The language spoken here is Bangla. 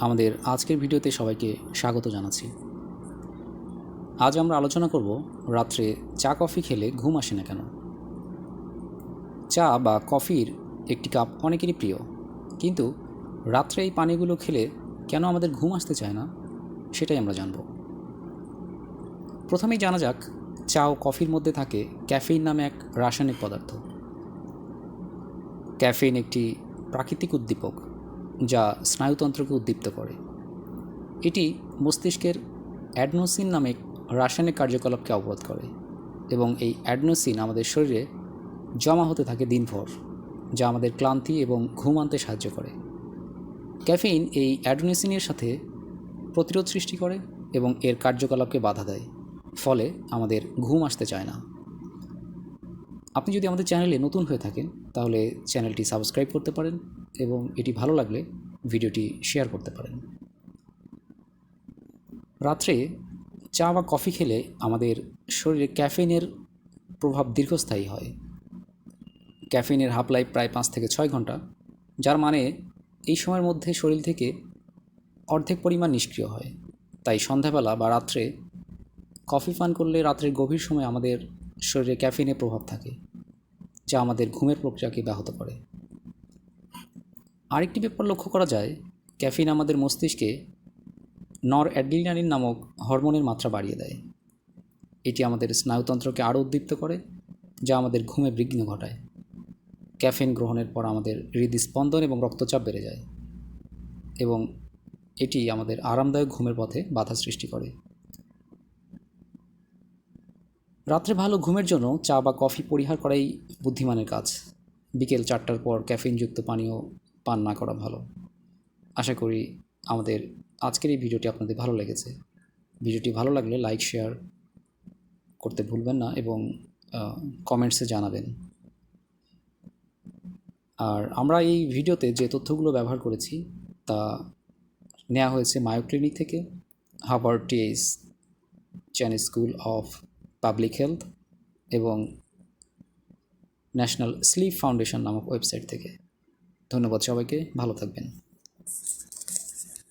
আমাদের আজকের ভিডিওতে সবাইকে স্বাগত জানাচ্ছি। আজ আমরা আলোচনা করব রাত্রে চা কফি খেলে ঘুম আসে না কেন? চা বা কফির একটি কাপ অনেকেরই প্রিয়। কিন্তু রাত্রে এই পানিগুলো খেলে কেন আমাদের ঘুম আসতে চায় না? সেটাই আমরা জানব। প্রথমেই জানা যাক, চা ও কফির মধ্যে থাকে ক্যাফেইন নামে এক রাসায়নিক পদার্থ। ক্যাফেইন একটি প্রাকৃতিক উদ্দীপক। যা স্নায়ুতন্ত্রকে উদ্দীপ্ত করে। এটি মস্তিষ্কের অ্যাডনোসিন নামে রাসায়নিক কার্যকলাপকে অবরোধ করে এবং এই অ্যাডনোসিন আমাদের শরীরে জমা হতে থাকে দিনভর, যা আমাদের ক্লান্তি এবং ঘুম আনতে সাহায্য করে। ক্যাফেইন এই অ্যাডোনেসিনের সাথে প্রতিরোধ সৃষ্টি করে এবং এর কার্যকলাপকে বাধা দেয়, ফলে আমাদের ঘুম আসতে চায় না। আপনি যদি আমাদের চ্যানেলে নতুন হয়ে থাকেন তাহলে চ্যানেলটি সাবস্ক্রাইব করতে পারেন এবং এটি ভালো লাগলে ভিডিওটি শেয়ার করতে পারেন। রাত্রে চা বা কফি খেলে আমাদের শরীরে ক্যাফেনের প্রভাব দীর্ঘস্থায়ী হয়। ক্যাফেইনের হাফ লাইফ প্রায় পাঁচ থেকে ছয় ঘণ্টা, যার মানে এই সময়ের মধ্যে শরীর থেকে অর্ধেক পরিমাণ নিষ্ক্রিয় হয়। তাই সন্ধ্যাবেলা বা রাত্রে কফি পান করলে রাত্রের গভীর সময় আমাদের শরীরে ক্যাফিনের প্রভাব থাকে। যা আমাদের ঘুমের প্রক্রিয়াকে ব্যাহত করে। আরেকটি ব্যাপার লক্ষ্য করা যায়, ক্যাফিন আমাদের মস্তিষ্কে নর অ্যাড্রিনালিন নামক হরমোনের মাত্রা বাড়িয়ে দেয়। এটি আমাদের স্নায়ুতন্ত্রকে আরও উদ্দীপ্ত করে, যা আমাদের ঘুমে বিঘ্ন ঘটায়। ক্যাফিন গ্রহণের পর আমাদের হৃদস্পন্দন এবং রক্তচাপ বেড়ে যায় এবং এটি আমাদের আরামদায়ক ঘুমের পথে বাধা সৃষ্টি করে। রাত্রে ভালো ঘুমের জন্য চা বা কফি পরিহার করাই বুদ্ধিমানের কাজ। বিকেল চারটার পর ক্যাফিনযুক্ত পানীয় পান না করা ভালো। আশা করি আমাদের আজকের এই ভিডিওটি আপনাদের ভালো লেগেছে। ভিডিওটি ভালো লাগলে লাইক, শেয়ার করতে ভুলবেন না এবং কমেন্টসে জানাবেন। আর আমরা এই ভিডিওতে যে তথ্যগুলো ব্যবহার করেছি তা নেওয়া হয়েছে মায়ো ক্লিনিক থেকে Harvard TS Chinese school of public health এবং ন্যাশনাল স্লিপ ফাউন্ডেশন নামক ওয়েবসাইট থেকে। ধন্যবাদ সবাইকে ভালো থাকবেন।